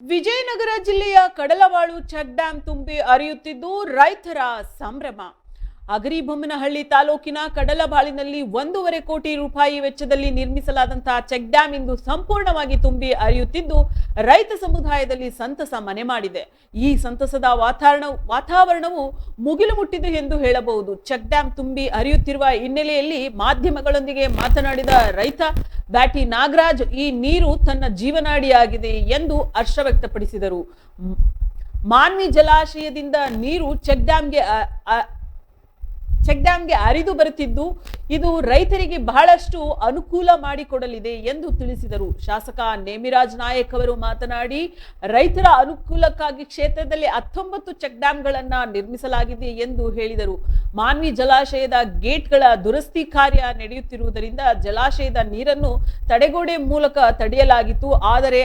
ವಿಜಯನಗರ ಜಿಲ್ಲೆಯ ಕಡಲವಾಳು check dam ತುಂಬಿ ಅರಿಯುತ್ತಿದ್ದು ರೈತರ ಸಂಭ್ರಮ. ಅಗರಿಬೊಮ್ಮನಹಳ್ಳಿ ತಾಲೂಕಿನ ಕಡಲಬಾಳಿನಲ್ಲಿ ಒಂದೂವರೆ ಕೋಟಿ ರೂಪಾಯಿ ವೆಚ್ಚದಲ್ಲಿ ನಿರ್ಮಿಸಲಾದಂತಹ ಚೆಕ್ ಡ್ಯಾಂ ಇಂದು ಸಂಪೂರ್ಣವಾಗಿ ತುಂಬಿ ಅರಿಯುತ್ತಿದ್ದು, ರೈತ ಸಮುದಾಯದಲ್ಲಿ ಸಂತಸ ಮನೆ ಮಾಡಿದೆ. ಈ ಸಂತಸದ ವಾತಾವರಣ, ವಾತಾವರಣವು ಮುಗಿಲು ಮುಟ್ಟಿದೆ ಎಂದು ಹೇಳಬಹುದು. ಚೆಕ್ ಡ್ಯಾಂ ತುಂಬಿ ಅರಿಯುತ್ತಿರುವ ಹಿನ್ನೆಲೆಯಲ್ಲಿ ಮಾಧ್ಯಮಗಳೊಂದಿಗೆ ಮಾತನಾಡಿದ ರೈತ ಬ್ಯಾಟಿ ನಾಗರಾಜ್, ಈ ನೀರು ತನ್ನ ಜೀವನಾಡಿಯಾಗಿದೆ ಎಂದು ಹರ್ಷ ವ್ಯಕ್ತಪಡಿಸಿದರು. ಮಾನ್ವಿ ಜಲಾಶಯದಿಂದ ನೀರು ಚೆಕ್ ಡ್ಯಾಂಗೆ ಚೆಕ್ ಡ್ಯಾಮ್ಗೆ ಹರಿದು ಬರುತ್ತಿದ್ದು, ಇದು ರೈತರಿಗೆ ಬಹಳಷ್ಟು ಅನುಕೂಲ ಮಾಡಿಕೊಡಲಿದೆ ಎಂದು ತಿಳಿಸಿದರು. ಶಾಸಕ ನೇಮಿರಾಜ್ ನಾಯಕ್ ಅವರು ಮಾತನಾಡಿ, ರೈತರ ಅನುಕೂಲಕ್ಕಾಗಿ ಕ್ಷೇತ್ರದಲ್ಲಿ ಹತ್ತೊಂಬತ್ತು ಚೆಕ್ ಡ್ಯಾಮ್ಗಳನ್ನು ನಿರ್ಮಿಸಲಾಗಿದೆ ಎಂದು ಹೇಳಿದರು. ಮಾನ್ವಿ ಜಲಾಶಯದ ಗೇಟ್ಗಳ ದುರಸ್ತಿ ಕಾರ್ಯ ನಡೆಯುತ್ತಿರುವುದರಿಂದ ಜಲಾಶಯದ ನೀರನ್ನು ತಡೆಗೋಡೆ ಮೂಲಕ ತಡೆಯಲಾಗಿತ್ತು. ಆದರೆ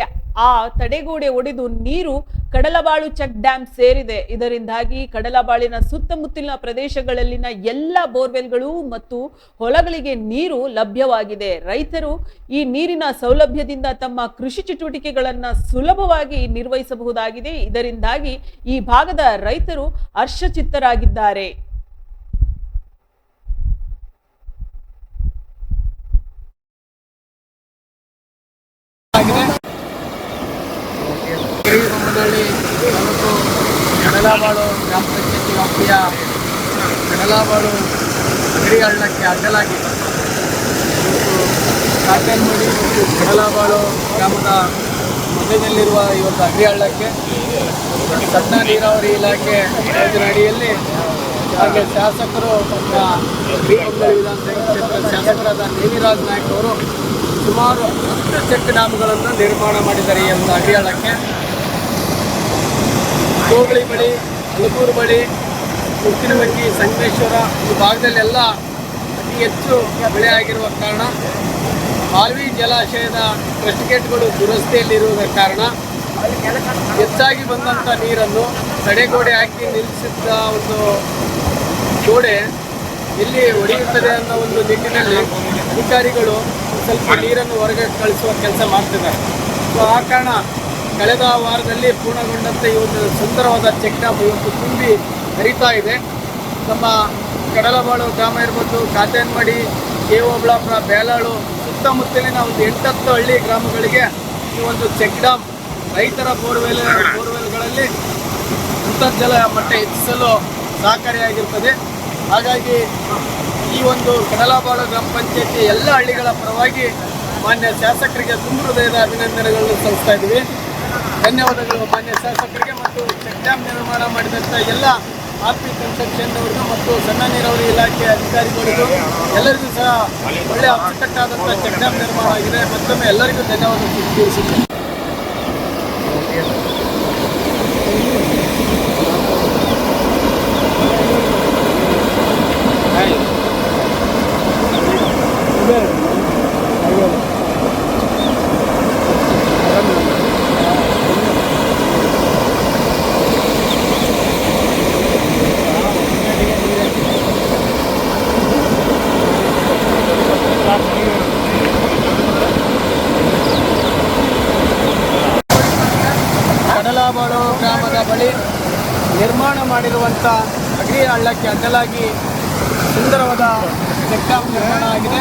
ಆ ತಡೆಗೋಡೆ ಒಡೆದು ನೀರು ಕಡಲಬಾಳು ಚೆಕ್ ಡ್ಯಾಂ ಸೇರಿದೆ. ಇದರಿಂದಾಗಿ ಕಡಲಬಾಳಿನ ಸುತ್ತಮುತ್ತಲಿನ ಪ್ರದೇಶಗಳಲ್ಲಿನ ಎಲ್ಲ ಬೋರ್ವೆಲ್ಗಳು ಮತ್ತು ಹೊಲಗಳಿಗೆ ನೀರು ಲಭ್ಯವಾಗಿದೆ. ರೈತರು ಈ ನೀರಿನ ಸೌಲಭ್ಯದಿಂದ ತಮ್ಮ ಕೃಷಿ ಚಟುವಟಿಕೆಗಳನ್ನು ಸುಲಭವಾಗಿ ನಿರ್ವಹಿಸಬಹುದಾಗಿದೆ. ಇದರಿಂದಾಗಿ ಈ ಭಾಗದ ರೈತರು ಹರ್ಷಚಿತ್ತರಾಗಿದ್ದಾರೆ. ಆಗಿದೆ ಇವತ್ತು ಕಡಲಬಾಳು ಗ್ರಾಮ ಪಂಚಾಯತಿ ವ್ಯಾಪ್ತಿಯ ಕಡಲಬಾಳು ಅಗಡಿ ಹಳ್ಳಕ್ಕೆ ಅಡ್ಡಲಾಗಿ ಕಾಟನ್ಮಡಿ ಮತ್ತು ಕಡಲಬಾಳು ಗ್ರಾಮದ ಮಧ್ಯದಲ್ಲಿರುವ ಇವತ್ತು ಅಗ್ರಿ ಹಳ್ಳಕ್ಕೆ ಸಣ್ಣ ನೀರಾವರಿ ಇಲಾಖೆ ಯೋಜನೆ ಅಡಿಯಲ್ಲಿ ಹಾಗೆ ಶಾಸಕರು ನಮ್ಮ ಗಿರಿಬೊಮ್ಮನಹಳ್ಳಿ ವಿಧಾನಸಭೆ ಕ್ಷೇತ್ರದ ಶಾಸಕರಾದ ನೇಮಿರಾಜ್ ನಾಯ್ಕ ಅವರು ಸುಮಾರು ಹತ್ತು ಚೆಕ್ ಡ್ಯಾಮ್ಗಳನ್ನು ನಿರ್ಮಾಣ ಮಾಡಿದ್ದಾರೆ ಈ ಒಂದು ಅಡಿಯಾಳಕ್ಕೆ ಕೋಗಳಿ ಬಳಿ ಅಲಗೂರು ಬಳಿ ಉಪ್ಪಿನಮಕ್ಕಿ ಸಂಗಮೇಶ್ವರ ಈ ಭಾಗದಲ್ಲೆಲ್ಲ ಅತಿ ಹೆಚ್ಚು ಬೆಳೆ ಆಗಿರುವ ಕಾರಣ ಆಲ್ವಿ ಜಲಾಶಯದ ಕ್ರಸ್ಟ್ ಗೇಟ್ಗಳು ದುರಸ್ತಿಯಲ್ಲಿರುವುದರ ಕಾರಣ ಹೆಚ್ಚಾಗಿ ಬಂದಂಥ ನೀರನ್ನು ತಡೆಗೋಡೆ ಹಾಕಿ ನಿಲ್ಲಿಸಿದ್ದ ಒಂದು ಗೋಡೆ ಎಲ್ಲಿ ಒಡೆಯುತ್ತದೆ ಅನ್ನೋ ಒಂದು ನಿಟ್ಟಿನಲ್ಲಿ ಅಧಿಕಾರಿಗಳು ಸ್ವಲ್ಪ ನೀರನ್ನು ಹೊರಗೆ ಕಳಿಸುವ ಕೆಲಸ ಮಾಡ್ತಿದ್ದಾರೆ. ಸೊ ಆ ಕಾರಣ ಕಳೆದ ವಾರದಲ್ಲಿ ಪೂರ್ಣಗೊಂಡಂತೆ ಈ ಒಂದು ಸುಂದರವಾದ ಚೆಕ್ ಡ್ಯಾಮ್ ಇವತ್ತು ತುಂಬಿ ಹರಿತಾ ಇದೆ. ನಮ್ಮ ಕಡಲಬಾಳು ಗ್ರಾಮ ಇರ್ಬೋದು ಕಾತೇನ್ಮಡಿ ಕೆ ಓಬಳಾಪುರ ಬೇಲಾಳು ಸುತ್ತಮುತ್ತಲಿನ ಒಂದು ಎಂಟತ್ತು ಹಳ್ಳಿ ಗ್ರಾಮಗಳಿಗೆ ಈ ಒಂದು ಚೆಕ್ ಡ್ಯಾಮ್ ರೈತರ ಬೋರ್ವೆಲ್, ಬೋರ್ವೆಲ್ಗಳಲ್ಲಿ ಅಂತರ್ಜಲ ಮಟ್ಟ ಹೆಚ್ಚಿಸಲು ಸಹಕಾರಿಯಾಗಿರ್ತದೆ. ಹಾಗಾಗಿ ಈ ಒಂದು ಕಡಲಬಾಳು ಗ್ರಾಮ ಪಂಚಾಯತಿ ಎಲ್ಲ ಹಳ್ಳಿಗಳ ಪರವಾಗಿ ಮಾನ್ಯ ಶಾಸಕರಿಗೆ ತುಂಬ ಹೃದಯದ ಅಭಿನಂದನೆಗಳನ್ನು ಸಲ್ಲಿಸ್ತಾ ಇದ್ದೀವಿ. ಧನ್ಯವಾದಗಳು ಮಾನ್ಯ ಶಾಸಕರಿಗೆ ಮತ್ತು ಚೆಕ್ ಡ್ಯಾಮ್ ನಿರ್ಮಾಣ ಮಾಡಿದಂಥ ಎಲ್ಲ ಆರ್ ಪಿ ಕನ್ಸ್ಟ್ರಕ್ಷನ್ ಮತ್ತು ಸಣ್ಣ ನೀರಾವರಿ ಇಲಾಖೆ ಅಧಿಕಾರಿಗಳಿಗೂ ಎಲ್ಲರಿಗೂ ಸಹ ಒಳ್ಳೆಯ ಅಚ್ಚುಕಟ್ಟಾದಂಥ ಚೆಕ್ ಡ್ಯಾಮ್ ನಿರ್ಮಾಣ ಆಗಿದೆ. ಮತ್ತೊಮ್ಮೆ ಎಲ್ಲರಿಗೂ ಧನ್ಯವಾದ ತಿಳಿಸುತ್ತೇನೆ ಕಡಲಬಾಳು ಗ್ರಾಮದ ಬಳಿ ನಿರ್ಮಾಣ ಮಾಡಿರುವಂಥ ಅಗ್ರಿ ಹಳ್ಳಕ್ಕೆ ಅಡ್ಡಲಾಗಿ ಸುಂದರವಾದ ಚೆಕ್ ನಿರ್ಮಾಣ ಆಗಿದೆ.